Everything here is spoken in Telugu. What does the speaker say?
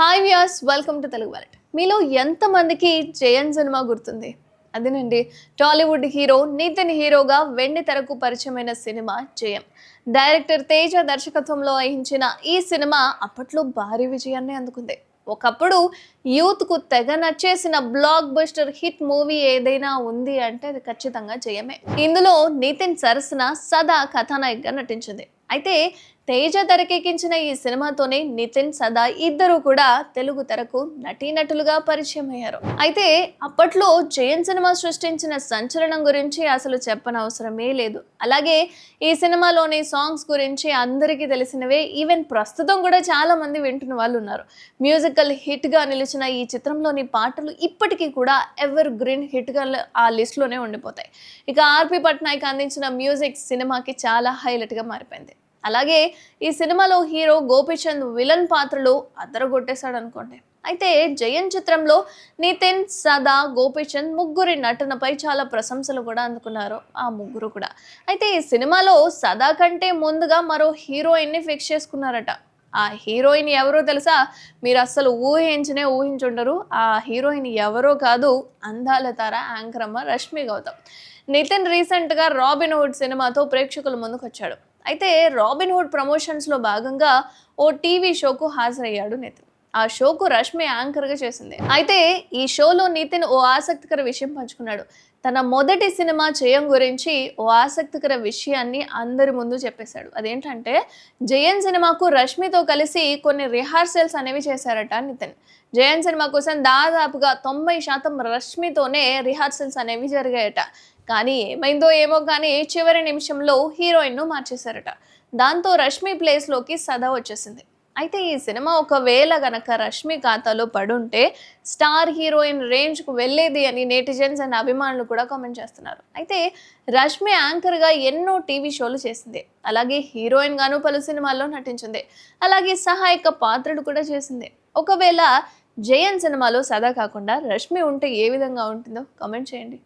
Hi Vyas welcome to Telugu wallet మీలో ఎంతమందికి జయన్ సినిమా గుర్తుంది? అదేనండి టాలీవుడ్ హీరో నితిన్ హీరోగా వెండి తెరకు పరిచయమైన సినిమా జయం డైరెక్టర్ తేజ దర్శకత్వంలో వహించిన ఈ సినిమా అప్పట్లో భారీ విజయాన్ని అందుకుంది. ఒకప్పుడు యూత్కు తెగ నచ్చేసిన బ్లాక్ బస్టర్ హిట్ మూవీ ఏదైనా ఉంది అంటే అది ఖచ్చితంగా జయమే. ఇందులో నితిన్ సరసన సదా కథానాయకగా నటించింది. అయితే తేజ తెరకెక్కించిన ఈ సినిమాతోనే నితిన్ సదా ఇద్దరు కూడా తెలుగు తెరకు నటీనటులుగా పరిచయం అయ్యారు అయితే అప్పట్లో జయన్ సినిమా సృష్టించిన సంచలనం గురించి అసలు చెప్పనవసరమే లేదు. అలాగే ఈ సినిమాలోని సాంగ్స్ గురించి అందరికీ తెలిసినవే ఈవెన్ ప్రస్తుతం కూడా చాలా మంది వింటున్న వాళ్ళు ఉన్నారు మ్యూజికల్ హిట్గా నిలిచిన ఈ చిత్రంలోని పాటలు ఇప్పటికీ కూడా ఎవర్ గ్రీన్ హిట్గా ఆ లిస్ట్లోనే ఉండిపోతాయి. ఇక ఆర్పి పట్నాయక్ అందించిన మ్యూజిక్ సినిమాకి చాలా హైలైట్గా మారిపోయింది. అలాగే ఈ సినిమాలో హీరో గోపీచంద్ విలన్ పాత్రలో అదరగొట్టేశాడు అనుకోండి అయితే జయన్ చిత్రంలో నితిన్ సదా గోపీచంద్ ముగ్గురి నటనపై చాలా ప్రశంసలు కూడా అందుకున్నారు ఆ ముగ్గురు కూడా. అయితే ఈ సినిమాలో సదా కంటే ముందుగా మరో హీరోయిన్ని ఫిక్స్ చేసుకున్నారట. ఆ హీరోయిన్ ఎవరో తెలుసా? మీరు అస్సలు ఊహించనే ఊహించుండరు. ఆ హీరోయిన్ ఎవరో కాదు అందాల తార యాంకర్ అమ్మ రష్మి గౌతమ్. నితిన్ రీసెంట్గా రాబిన్ హుడ్ సినిమాతో ప్రేక్షకుల ముందుకు వచ్చాడు అయితే రాబిన్ హుడ్ ప్రమోషన్స్లో భాగంగా ఓ టీవీ షోకు హాజరయ్యాడు నితిన్. ఆ షోకు రష్మి యాంకర్గా చేసింది. అయితే ఈ షోలో నితిన్ ఓ ఆసక్తికర విషయం పంచుకున్నాడు. తన మొదటి సినిమా చేయం గురించి ఓ ఆసక్తికర విషయాన్ని అందరి ముందు చెప్పేశాడు. అదేంటంటే జయన్ సినిమాకు రష్మితో కలిసి కొన్ని రిహార్సల్స్ అనేవి చేశారట నితిన్. జయన్ సినిమా కోసం దాదాపుగా తొంభై శాతం రష్మితోనే రిహార్సల్స్ అనేవి జరిగాయట. కానీ ఏమైందో ఏమో కానీ చివరి నిమిషంలో హీరోయిన్ను మార్చేశారట. దాంతో రష్మి ప్లేస్లోకి సదా వచ్చేసింది. అయితే ఈ సినిమా ఒకవేళ గనక రష్మి ఖాతాలో పడుంటే స్టార్ హీరోయిన్ రేంజ్కు వెళ్ళేది అని నెటిజన్స్ అండ్ అభిమానులు కూడా కామెంట్ చేస్తున్నారు. అయితే రష్మి యాంకర్గా ఎన్నో టీవీ షోలు చేసింది. అలాగే హీరోయిన్ గాను పలు సినిమాల్లో నటించింది. అలాగే సహాయక పాత్రలు కూడా చేసింది. ఒకవేళ జయన్ సినిమాలో సదా కాకుండా రష్మి ఉంటే ఏ విధంగా ఉంటుందో కామెంట్ చేయండి.